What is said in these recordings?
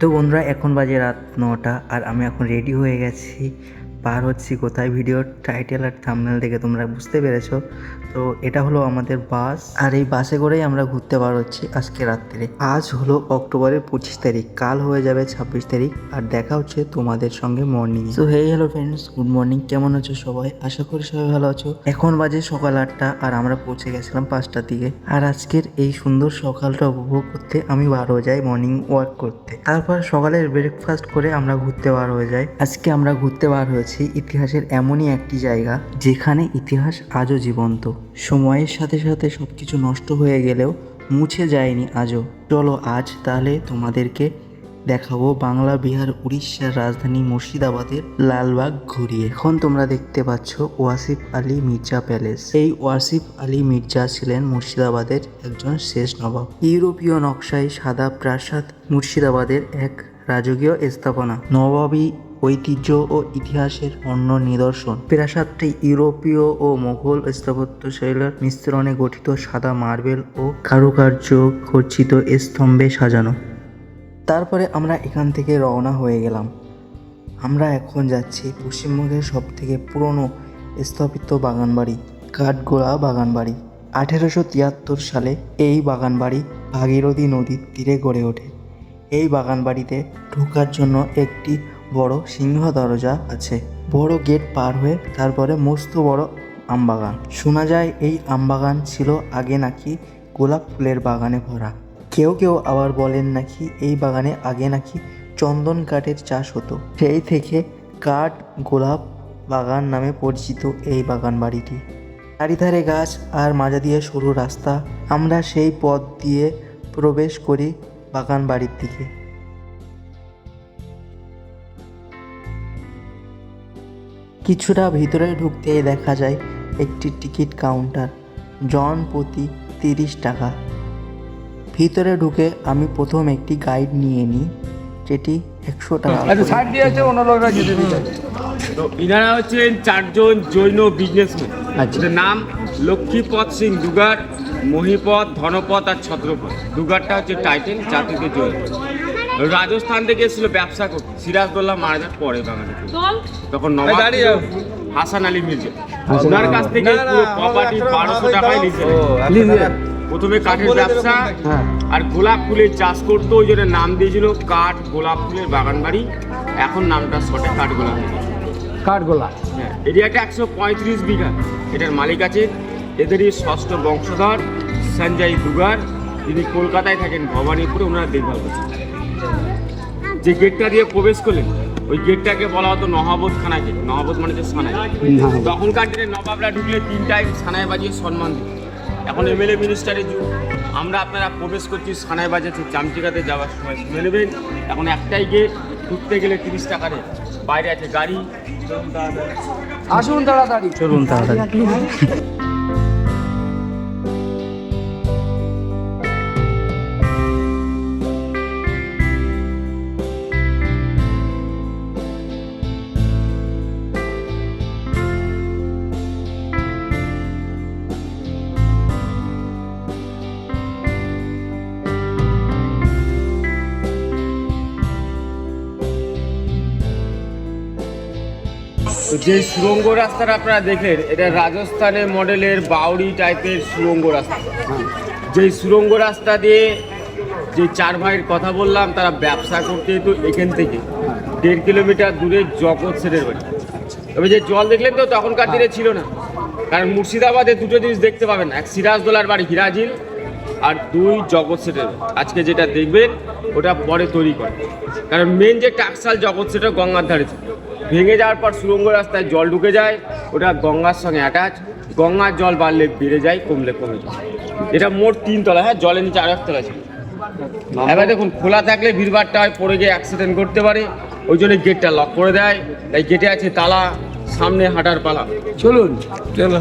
তো বন্ধুরা এখন বাজে রাত নটা আর আমি এখন রেডি হয়ে গেছি পার হচ্ছি কোথায়? ভিডিওর টাইটেল আর থামনেল দেখে তোমরা বুঝতে পেরেছ। তো এটা হলো আমাদের বাস। আর এই বাসে করেই আমরা ঘুরতে বার হচ্ছি আজকে রাত্রে। আজ হলো অক্টোবরের পঁচিশ তারিখ, কাল হয়ে যাবে ছাব্বিশ তারিখ, আর দেখা হচ্ছে তোমাদের সঙ্গে মর্নিং তো hey hello friends good morning কেমন আছো সবাই? আশা করি সবাই ভালো আছো। এখন বাজে সকাল আটটা, আর আমরা পৌঁছে গেছিলাম পাঁচটার দিকে। আর আজকের এই সুন্দর সকালটা উপভোগ করতে আমি বার হয়ে যাই মর্নিং ওয়াক করতে। তারপর সকালের ব্রেকফাস্ট করে আমরা ঘুরতে বার হয়ে যাই। আজকে আমরা ঘুরতে বার হয়েছি ইতিহাসের এমনই একটি জায়গা, যেখানে ইতিহাস আজও জীবন্ত। সময়ের সাথে সাথে সবকিছু নষ্ট হয়ে গেলেও মুছে যায়নি আজও। চলো আজ তাহলে তোমাদেরকে দেখাবো বাংলা, বিহার, উড়িষ্যার রাজধানী মুর্শিদাবাদের লালবাগ ঘুরিয়ে। এখন তোমরা দেখতে পাচ্ছ ওয়াসিফ আলী মির্জা প্যালেস। এই ওয়াসিফ আলী মির্জা ছিলেন মুর্শিদাবাদের একজন শেষ নবাব। ইউরোপীয় নকশায় সাদা প্রাসাদ মুর্শিদাবাদের এক রাজকীয় স্থাপনা। নবাবী ঐতিহ্য ও ইতিহাসের অন্য নিদর্শন। প্রাসাদটি ইউরোপীয় ও মোঘল স্থাপত্য শৈলীর মিশ্রণে গঠিত সাদা মার্বেল ও কারুকার্য খচিত স্তম্ভে সাজানো। তারপরে আমরা এখান থেকে রওনা হয়ে গেলাম। আমরা এখন যাচ্ছি পশ্চিমবঙ্গের সব থেকে পুরনো স্থাপিত বাগানবাড়ি, কাঠগোড়া বাগানবাড়ি। আঠেরোশো তিয়াত্তর সালে এই বাগানবাড়ি ভাগীরথী নদীর তীরে গড়ে ওঠে। এই বাগানবাড়িতে ঢোকার জন্য একটি বড় সিংহ দরজা আছে। বড় গেট পার হয়ে তারপরে মস্ত বড় আমবাগান। শোনা যায় এই আমবাগান ছিল আগে নাকি গোলাপ ফুলের বাগানে ভরা। কেউ কেউ আবার বলেন নাকি এই বাগানে আগে নাকি চন্দন কাঠের চাষ হতো। সেই থেকে কাঠ গোলাপ বাগান নামে পরিচিত এই বাগান বাড়িটি। চারিধারে গাছ আর মাজা দিয়ে সরু রাস্তা। আমরা সেই পথ দিয়ে প্রবেশ করি বাগান বাড়ির দিকে। কিছুটা ভিতরে ঢুকতেই দেখা যায় একটি টিকিট কাউন্টার জন প্রতি তিরিশ টাকা। ভিতরে ঢুকে আমি প্রথম একটি গাইড নিয়ে নিই যেটি একশো টাকা আচ্ছা তো ইনারা হচ্ছেন চারজন জৈন বিজনেসম্যান। আচ্ছা। নাম লক্ষ্মীপদ সিং দুগার মহিপদ ধনপদ আর ছত্রপদ। দুগারটা হচ্ছে টাইটেল জাতিতে জৈন। রাজস্থান থেকে এসেছিল ব্যবসা করতে। সিরাজদোল্লা মারা যাওয়ার পরে বাঙালি তখন নবাব। হাসান আলী মির্জা। ওনার কাছ থেকে প্রপার্টি বারোশো টাকায় লিখে প্রথমে কাঠের ব্যবসা আর গোলাপ ফুলের চাষ করতো ওই জন্য নাম দিয়েছিল কাঠ গোলাপ ফুলের বাগান বাড়ি। এখন নামটা শটে কাঠ গোলাপ। হয়ে। কাঠগোলা। হ্যাঁ এরিয়াটা একশো পঁয়ত্রিশ বিঘা। এটার মালিক আছে। এদেরই ষষ্ঠ বংশধর সঞ্জয় দুগার। যিনি কলকাতায় থাকেন ভবানীপুরে। ওনারা দেখভাল করছেন। যে গেটটা দিয়ে প্রবেশ করলেন ওই গেটটাকে বলা হতো নহবত খানা গেট। নহবত মানে হচ্ছে সানাই। তখনকার দিনে নবাবরা ঢুকলে তিন টাইম সানাই বাজিয়ে সম্মান দিত। এখন এমএলএ মিনিস্টারের যুগ। আমরা আপনারা প্রবেশ করছি সানাই বাজাচ্ছে চামচিকাতে যাওয়ার সময়। শুনে নেবেন এখন একটাই গেট ঢুকতে গেলে তিরিশ টাকা রেট। বাইরে আছে গাড়ি। আসুন তাড়াতাড়ি। চলুন তাড়াতাড়ি। যে সুরঙ্গ রাস্তাটা আপনারা দেখলেন এটা রাজস্থানের মডেলের বাউরি টাইপের সুরঙ্গ রাস্তা। যেই সুরঙ্গ রাস্তা দিয়ে যে চার ভাইয়ের কথা বললাম তারা ব্যবসা করতে তো এখান থেকে। দেড় কিলোমিটার দূরে জগৎ সেনের বাড়ি। তবে যে জল দেখলেন তো তখনকার দিনে ছিল না। কারণ মুর্শিদাবাদে দুটো জিনিস দেখতে পাবেন এক সিরাজদোলার বাড়ি হিরাজিল আর দুই জগৎ সেটের। আজকে যেটা দেখবেন ওটা পরে তৈরি করে। কারণ মেন যে টাকসাল জগৎ সেটা গঙ্গার ধারে ছিল। ভেঙে যাওয়ার পর সুরঙ্গ রাস্তায় জল ঢুকে যায়, ওটা গঙ্গার সঙ্গে অ্যাটাচ গঙ্গার জল বাড়লে বেড়ে যায়, কমলে কমে যায়। এটা মোট তিন তলা হ্যাঁ জলের নিচে আরও তলা ছিল এবার দেখুন, খোলা থাকলে ভিড়ভাড়টা হয়, পড়ে গিয়ে অ্যাক্সিডেন্ট করতে পারে। ওই জন্য গেটটা লক করে দেয়। তাই গেটে আছে তালা, সামনে হাঁটার পালা। চলুন। চলো।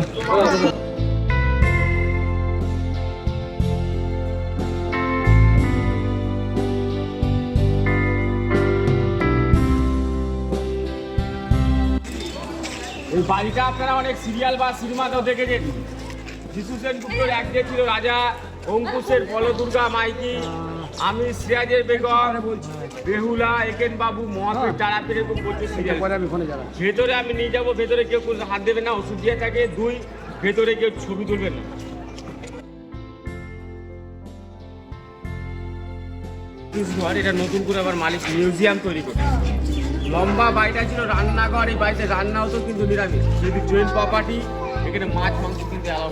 এই বাড়িটা আপনারা অনেক সিরিয়াল বা সিনেমাতেও দেখেছেন। যিশু সেনগুপ্তর এক যে ছিল রাজা অঙ্কুশের বলদুর্গা মাইকি আমি সিরাজের বেগম বেহুলা একেন বাবু তারা এরকম প্রচুর সিরিয়াল পরে আমি ফোনে যাব। ভেতরে আমি নিয়ে যাব ভেতরে কেউ কোনো হাত দেবে না ওষুধ দিয়ে থাকে দুই ভেতরে কেউ ছবি তুলবেন না। ঘর এটা নতুন করে আবার মালিক মিউজিয়াম তৈরি করে লম্বা বাড়িটা ছিল রান্নাঘর এই বাড়িতে রান্না হতো কিন্তু নিরামিষ। যদি জয়েন্ট প্রপার্টি এখানে মাছ মাংস কিন্তু অ্যালাউ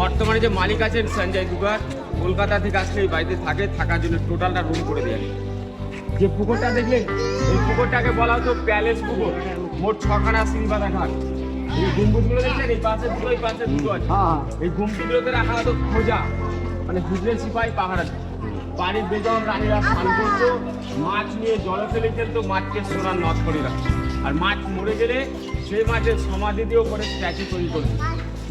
বর্তমানে যে মালিক আছেন সঞ্জয় দুগার কলকাতা থেকে আসলে এই বাড়িতে থাকে থাকার জন্য টোটালটা রুম করে দেওয়া যে পুকুরটা দেখলেন এই পুকুরটাকে বলা হতো প্যালেস পুকুর। মোট ছখানা সিলবাদা ঘাট। এই গম্বুজগুলো দেখছেন এই পাশে দুটো এই পাশে দুটো আছে। হ্যাঁ এই গুমটিগুলোতে রাখা হতো খোঁজা। মানে হুজরে সিপাহি পাহাড়া পানির বেজন রানীরা স্নান করতো মাছ নিয়ে জলে ফেলে খেলতো মাছকে সোনার নদ করে রাখতো। আর মাছ মরে গেলে সেই মাছের সমাধি দিয়েও করে স্ট্যাচু তৈরি করতো।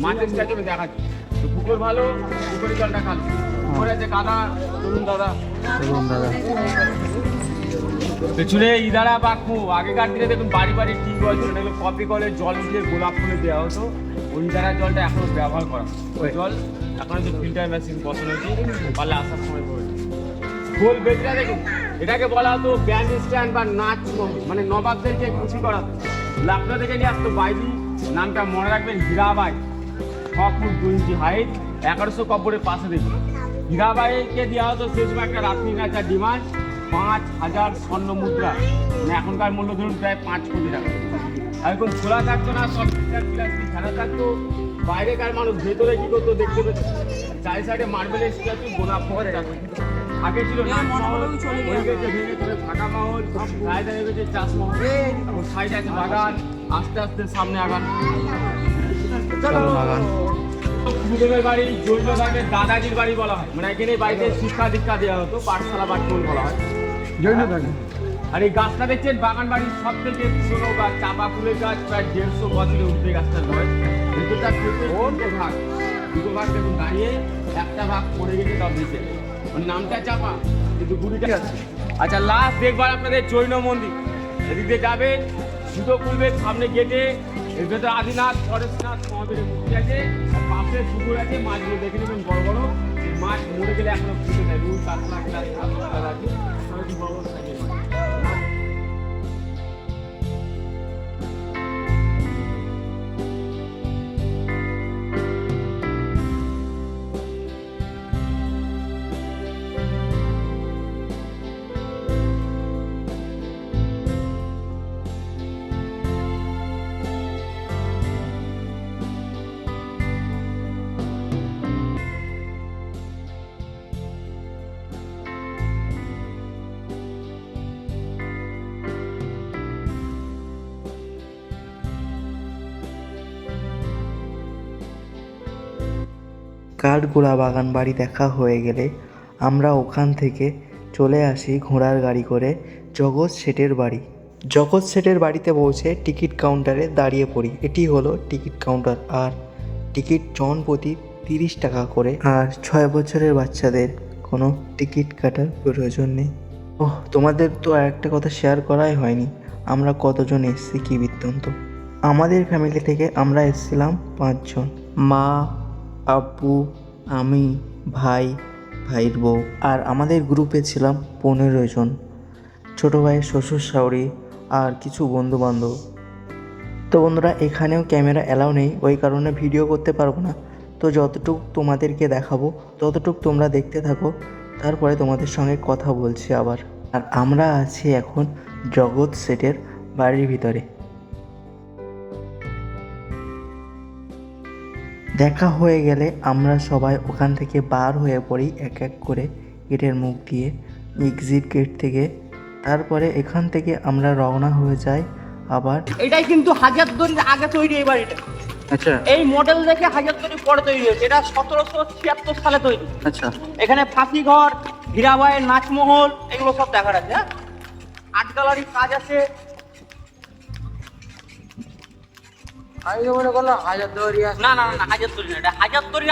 মাছের স্ট্যাচু আমি দেখাচ্ছি। তো পুকুর ভালো পুকুরের জলটা খালি। পুকুরে আছে কাদা চলুন দাদা। চলুন দাদা। পেছনে ইদারা বাকু আগেকার দিনে দেখুন বাড়ি বাড়ি টিউব জল ছিল এগুলো কপি কলে জল দিয়ে গোলাপ ফুলে দেওয়া হতো। ওই ইদারা জলটা এখনও ব্যবহার করা ওই জল এখন যে ফিল্টার মেশিন বসানো হয়েছে পারলে আসার সময় গোল বেজরা দেখুন এটাকে বলা হতো ব্যান্ড স্ট্যান্ড বা নাচ মানে নবাবদেরকে খুশি করা। লাকড়া থেকে নিয়ে আসতো বাইরি নামটা মনে রাখবেন হীরাবাই। ছ ফুট দু ইঞ্চি হাইট এগারোশো কপড়ের পাশে দেখুন। হীরাবাইকে দেওয়া হতো শেষবার একটা রাত্রি নাচার ডিমান্ড পাঁচ হাজার স্বর্ণ মুদ্রা। মানে এখনকার মূল্য ধরুন প্রায় পাঁচ কোটি টাকা। এখন খোলা থাকতো না, সব ছাড়া থাকতো। বাইরেকার মানুষ ভেতরে কি করতো দেখতে পেত চারি সাইডে মার্বেলের স্ট্যাচু গোলাপ ফল থাকতো। আগে ছিল নাচ মহল গেছে। ভেঙে চলে ফাঁকা মহল সাইডে হয়ে গেছে চাষ মহল এখন সাইডে আছে বাগান আস্তে আস্তে সামনে আগান। আগান। গুরুদেবের বাড়ি জৈন ভাগের দাদাজির বাড়ি বলা হয়। মানে এখানে বাড়িতে শিক্ষা দীক্ষা দেওয়া হতো পাঠশালা বা বলা হয়। জৈন থাকে আর এই গাছটা দেখছেন বাগান বাড়ির সব থেকে পুরোনো গাছ চাপা ফুলের গাছ প্রায় দেড়শো বছরের উঠতে গাছটার বয়স ভেতরটা তিনটে ভাগ। দুটো ভাগ দেখুন দাঁড়িয়ে একটা ভাগ পড়ে গেছে তাও দিতে ওর নামটা চাপা। কিন্তু গুড়িটা আছে। আচ্ছা লাস্ট দেখবার আপনাদের জৈন মন্দির। এদিক দিয়ে যাবেন জুতো খুলবে সামনে গেটে এর ভেতরে আদিনাথ পরেশনাথ মহাবীরের মূর্তি আছে। আর পাশে পুকুর আছে মাছগুলো দেখে নেবেন বড় বড়। মাছ মরে গেলে এখনও ফুটে যায় রুল কাতলা গ্লাস আছে। কাঠগোড়া বাগান বাড়ি দেখা হয়ে গেলে আমরা ওখান থেকে চলে আসি ঘোড়ার গাড়ি করে জগৎ শেঠের বাড়ি। জগৎ শেঠের বাড়িতে পৌঁছে টিকিট কাউন্টারে দাঁড়িয়ে পড়ি। এটি হলো টিকিট কাউন্টার। আর টিকিট জন প্রতি তিরিশ টাকা করে। আর ছয় বছরের বাচ্চাদের কোনো টিকিট কাটার প্রয়োজন নেই। ওহ, তোমাদের তো একটা কথা শেয়ার করাই হয়নি। আমরা কতজন এসেছি কি বৃত্তান্ত? আমাদের ফ্যামিলি থেকে আমরা এসেছিলাম পাঁচজন। মা আব্বু আমি, ভাই, ভাইয়ের বউ আর আমাদের গ্রুপে ছিলাম পনেরো জন। ছোটো ভাইয়ের শ্বশুর শাশুড়ি আর কিছু বন্ধু বান্ধব তো বন্ধুরা, এখানেও ক্যামেরা অ্যালাউ নেই, ওই কারণে ভিডিও করতে পারব না। তো যতটুক তোমাদেরকে দেখাবো, ততটুক তোমরা দেখতে থাকো, তারপরে তোমাদের সঙ্গে কথা বলছি আবার। আর আমরা আছি এখন জগৎ সেটের বাড়ির ভিতরে। দেখা হয়ে গেলে আমরা সবাই ওখান থেকে বার হয়ে পড়ি এক এক করে গেটের মুখ দিয়ে এক্সিট গেট থেকে। তারপরে এখান থেকে আমরা রওনা হয়ে যাই আবার। এটাই কিন্তু হাজারদুয়ারির আগে তৈরি এই বাড়িটা। আচ্ছা। এই মডেল দেখে হাজারদুয়ারি পরে তৈরি হয়েছে। এটা সতেরোশো ছিয়াত্তর সালে তৈরি। আচ্ছা। এখানে ফাঁসি ঘর হীরাবাইয়ের নাচমহল এগুলো সব দেখার আছে হ্যাঁ? আট গ্যালারির কাজ আছে আমি তো মনে করলাম হাজার না না না হাজার তৈরি না এটা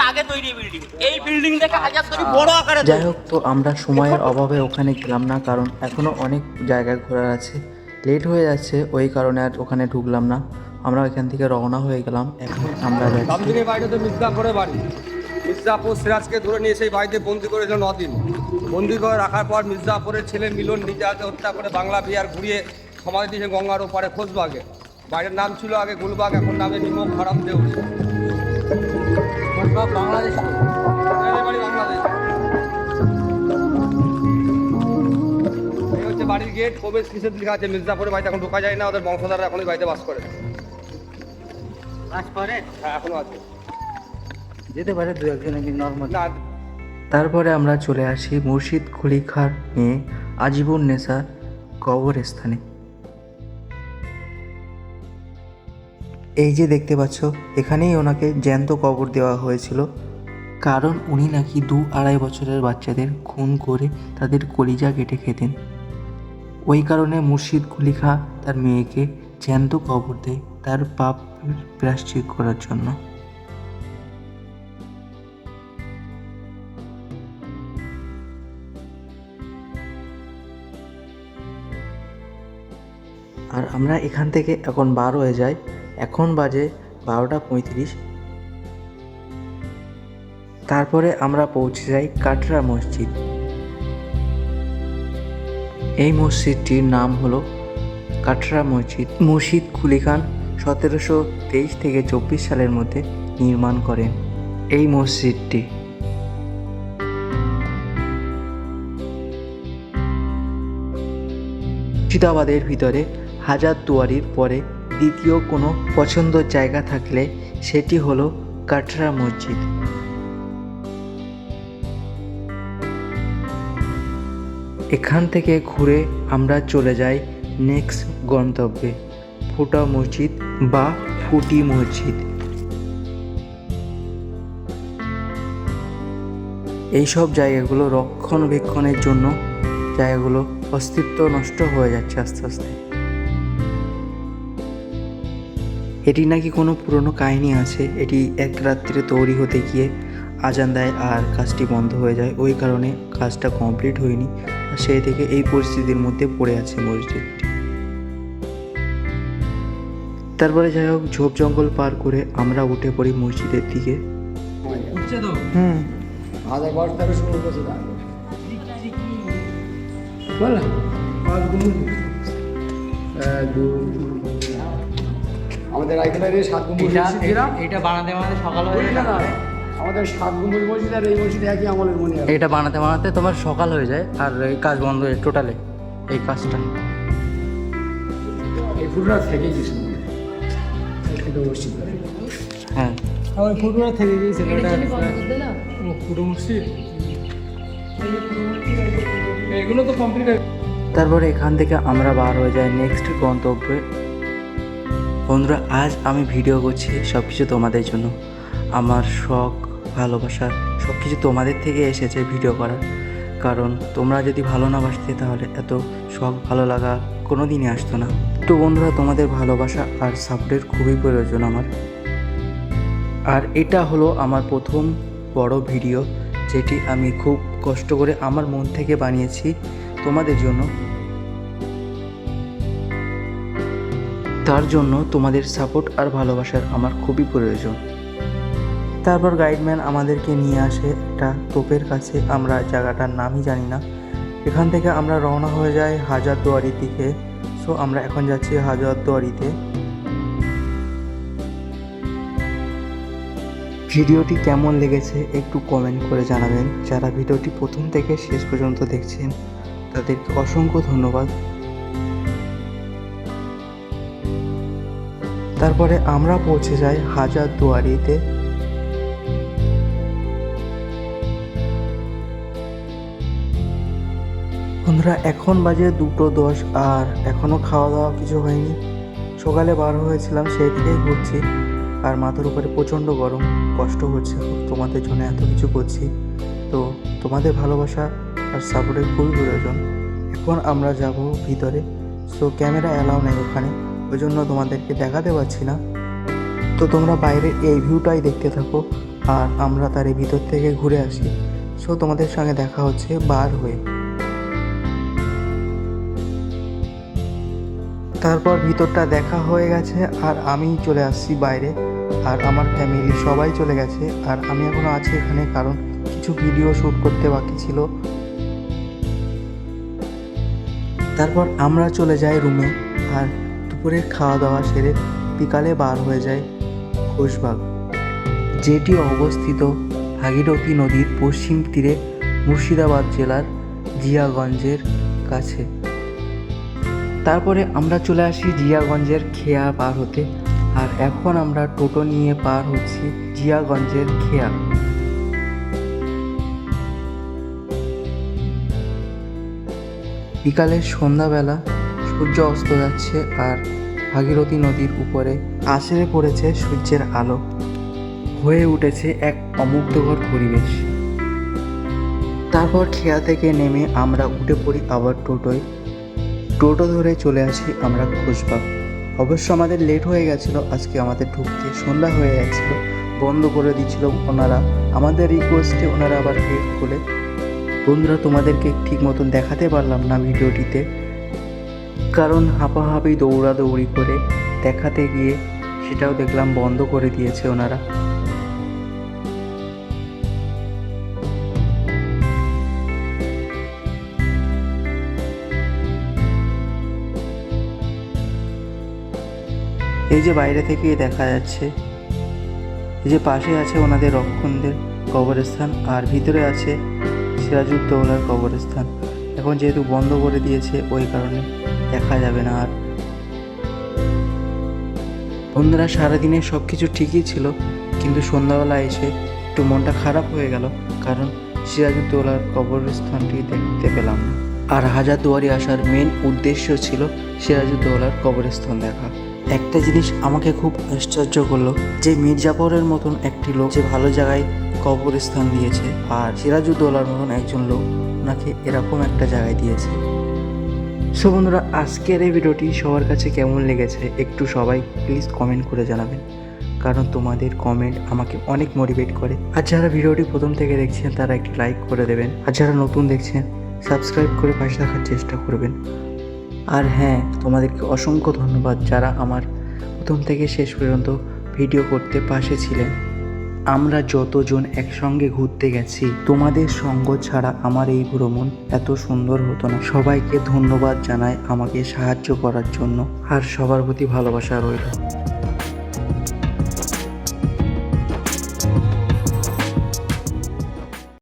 আগে তৈরি বিল্ডিং এই বিল্ডিং দেখে হাজার বড় আকারে যাই হোক তো আমরা সময়ের অভাবে ওখানে গেলাম না কারণ এখনও অনেক জায়গা ঘোরার আছে। লেট হয়ে যাচ্ছে ওই কারণে আর ওখানে ঢুকলাম না। আমরা ওইখান থেকে রওনা হয়ে গেলাম। এখন আমরা দামদিনের বাড়িটা তো মির্জাপুরের বাড়ি। মির্জাপুর সিরাজকে ধরে নিয়ে সেই বাড়িতে বন্দি করেছিল নদিন। বন্দি করে রাখার পর মির্জাপুরের ছেলে মিলন নিজে হাতে হত্যা করে বাংলা বিহার ঘুরিয়ে সমাধি দিয়েছে গঙ্গার ওপারে খোঁজবাগে বাড়ির নাম ছিল আগে গুলবাগ এখন নামে নিমক হারাম দেউল। বাংলাদেশ। বাংলাদেশ। হচ্ছে বাড়ির গেট প্রবেশ কিসের লেখা আছে মির্জাপুরের বাড়িতে এখন ঢোকা যায় না ওদের বংশধররা এখন বাড়িতে বাস করে। কাজ করে হ্যাঁ এখনও আছে। যেতে পারে দু একজন নর্মাল না। তারপরে আমরা চলে আসি মুর্শিদ খলিখার মেয়ে আজিবুন নেসা কবরস্থানে। এই যে দেখতে পাচ্ছ, এখানেই ওনাকে জ্যান্ত কবর দেওয়া হয়েছিল। কারণ উনি নাকি দু আড়াই বছরের বাচ্চাদের খুন করে তাদের কলিজা কেটে খেতেন। ওই কারণে মুর্শিদ খলিখা তার মেয়েকে জ্যান্ত কবর দেয় তার পাপ প্রাশ্চিত করার জন্য। আর আমরা এখান থেকে এখন বার হয়ে যাই। এখন বাজে বারোটা পঁয়ত্রিশ। তারপরে আমরা পৌঁছে যাই কাটরা মসজিদ। এই মসজিদটির নাম হলো কাটরা মসজিদ। মসজিদ কুলি খান সতেরোশো তেইশ থেকে চব্বিশ সালের মধ্যে নির্মাণ করেন এই মসজিদটি। মুর্শিদাবাদের ভিতরে হাজার দুয়ারির পরে দ্বিতীয় কোনো পছন্দের জায়গা থাকলে সেটি হলো কাটরা মসজিদ। এখান থেকে ঘুরে আমরা চলে যাই নেক্সট গন্তব্যে, ফুটা মসজিদ বা ফুটি মসজিদ। এইসব জায়গাগুলো রক্ষণাবেক্ষণের জন্য জায়গাগুলো অস্তিত্ব নষ্ট হয়ে যাচ্ছে আস্তে আস্তে। এটি নাকি কোনো পুরনো কাহিনী আছে? এটি এক রাত্রে তৈরি হতে গিয়ে আজান দেয় আর কাজটি বন্ধ হয়ে যায়। ওই কারণে কাজটা কমপ্লিট হয়নি আর সেই থেকে এই পরিস্থিতির মধ্যে পড়ে আছে মসজিদটি তারপরে যাই হোক ঝোপ জঙ্গল পার করে আমরা উঠে পড়ি মসজিদের দিকে। হুম। এক, আমাদের এখানে সাত এটা বানাতে বানাতে সকাল হয়ে যায়। আমাদের সাত গুম্বুজ মসজিদ আর এই মসজিদ একই আমলের মনে হয় এটা বানাতে বানাতে তোমার সকাল হয়ে যায় আর এই কাজ বন্ধ হয়ে টোটালে এই কাজটা। এই ফুটরা থেকে গেছিল মসজিদ। হ্যাঁ। আমার ফুটরা থেকে গিয়েছিল এটা ফুটো মসজিদ? এগুলো তো কমপ্লিট তারপরে এখান থেকে আমরা বার হয়ে যাই নেক্সট গন্তব্যে। বন্ধুরা, আজ আমি ভিডিও করছি সব কিছু তোমাদের জন্য। আমার শখ, ভালোবাসা সব কিছু তোমাদের থেকে এসেছে ভিডিও করার। কারণ তোমরা যদি ভালো না বাসতে তাহলে এত শখ, ভালো লাগা কোনো দিনই আসতো না। তো বন্ধুরা, তোমাদের ভালোবাসা আর সাপোর্টের খুবই প্রয়োজন আমার। আর এটা হলো আমার প্রথম বড় ভিডিও যেটি আমি খুব কষ্ট করে আমার মন থেকে বানিয়েছি তোমাদের জন্য। তার জন্য তোমাদের সাপোর্ট আর ভালোবাসার আমার খুবই প্রয়োজন। তারপর গাইডম্যান আমাদেরকে নিয়ে আসে একটা তোপের কাছে। আমরা জায়গাটার নামই জানি না। এখান থেকে আমরা রওনা হয়ে যাই হাজারদুয়ারির দিকে। সো আমরা এখন যাচ্ছি হাজারদুয়ারিতে। ভিডিওটি কেমন লেগেছে একটু কমেন্ট করে জানাবেন। যারা ভিডিওটি প্রথম থেকে শেষ পর্যন্ত দেখছেন, তাদেরকে অসংখ্য ধন্যবাদ। তারপরে আমরা পৌঁছে যাই হাজার দুয়ারিতে। বন্ধুরা, এখন বাজে দুটো দশ আর এখনও খাওয়া দাওয়া কিছু হয়নি। সকালে বার হয়েছিলাম, সেই থেকেই ঘুরছি। আর মাথার উপরে প্রচণ্ড গরম, কষ্ট হচ্ছে। তোমাদের জন্য এত কিছু করছি। তো তোমাদের ভালোবাসা আর সাপোর্টের খুবই প্রয়োজন। এখন আমরা যাব ভিতরে। সো ক্যামেরা অ্যালাউ নেই ওখানে। ওই জন্য তোমাদেরকে দেখাতে পারছি না। তো তোমরা বাইরের এই ভিউটাই দেখতে থাকো, আর আমরা তার এই ভিতর থেকে ঘুরে আসি। সো তোমাদের সঙ্গে দেখা হচ্ছে বার হয়ে। তারপর ভিতরটা দেখা হয়ে গেছে, আর আমি চলে আসছি বাইরে, আর আমার ফ্যামিলি সবাই চলে গেছে, আর আমি এখনও আছি এখানে, কারণ কিছু ভিডিও শ্যুট করতে বাকি ছিল। তারপর আমরা চলে যাই রুমে আর দুপুরের খাওয়া দাওয়া সেরে বিকালে বার হয়ে যায় ঘোষবাগ, যেটি অবস্থিত ভাগীরথী নদীর পশ্চিম তীরে মুর্শিদাবাদ জেলার জিয়াগঞ্জের কাছে। তারপরে আমরা চলে আসি জিয়াগঞ্জের খেয়া পার হতে আর এখন আমরা টোটো নিয়ে পার হচ্ছি জিয়াগঞ্জের খেয়া। বিকালের সন্ধ্যাবেলা সূর্য অস্ত যাচ্ছে আর ভাগীরথী নদীর উপরে আছড়ে পড়েছে সূর্যের আলো। হয়ে উঠেছে এক অমুগ্ধকর পরিবেশ। তারপর খেয়া থেকে নেমে আমরা উঠে পড়ি আবার টোটোয়। টোটো ধরে চলে আসি আমরা খুশবাগ অবশ্য আমাদের লেট হয়ে গেছিল, আজকে আমাদের ঢুকতে সন্ধ্যা হয়ে যাচ্ছিল বন্ধ করে দিচ্ছিল ওনারা। আমাদের রিকোয়েস্টে ওনারা আবার গেট খুলে। বন্ধুরা, তোমাদেরকে ঠিক মতন দেখাতে পারলাম না ভিডিওটিতে। কারণ হাঁপাহাঁপি দৌড়াদৌড়ি করে দেখাতে গিয়ে সেটাও দেখলাম বন্ধ করে দিয়েছে ওনারা। এই যে বাইরে থেকে দেখা যাচ্ছে, এই যে পাশে আছে ওনাদের রক্ষণদের কবরস্থান আর ভিতরে আছে সিরাজউদ্দৌলার কবরস্থান। এখন যেহেতু বন্ধ করে দিয়েছে ওই কারণে। দেখা যাবে না আর। বন্ধুরা, সারাদিনে সব কিছু ঠিকই ছিল, কিন্তু সন্ধ্যাবেলা এসে একটু মনটা খারাপ হয়ে গেল, কারণ সিরাজউদ্দৌলার কবরস্থানটি দেখতে পেলাম না। আর হাজারদুয়ারি আসার মেন উদ্দেশ্য ছিল সিরাজউদ্দৌলার কবরস্থান দেখা। একটা জিনিস আমাকে খুব আশ্চর্য করল, যে মির্জাপুরের মতন একটি লোক যে ভালো জায়গায় কবরস্থান দিয়েছে, আর সিরাজউদ্দৌলার মতন একজন লোক ওনাকে এরকম একটা জায়গায় দিয়েছে। সো বন্ধুরা, আজকের এই ভিডিওটি সবার কাছে কেমন লেগেছে একটু সবাই প্লিজ কমেন্ট করে জানাবেন। কারণ তোমাদের কমেন্ট আমাকে অনেক মোটিভেট করে। আর যারা ভিডিওটি প্রথম থেকে দেখছেন, তারা একটি লাইক করে দেবেন। আর যারা নতুন দেখছেন সাবস্ক্রাইব করে পাশে থাকার চেষ্টা করবেন। আর হ্যাঁ তোমাদেরকে অসংখ্য ধন্যবাদ যারা আমার প্রথম থেকে শেষ পর্যন্ত ভিডিও করতে পাশে ছিলেন। আমরা যতজন একসঙ্গে ঘুরতে গেছি, তোমাদের সঙ্গ ছাড়া আমার এই ভ্রমণ এত সুন্দর হতো না। সবাইকে ধন্যবাদ জানাই আমাকে সাহায্য করার জন্য, আর সবার প্রতি ভালোবাসা রইল।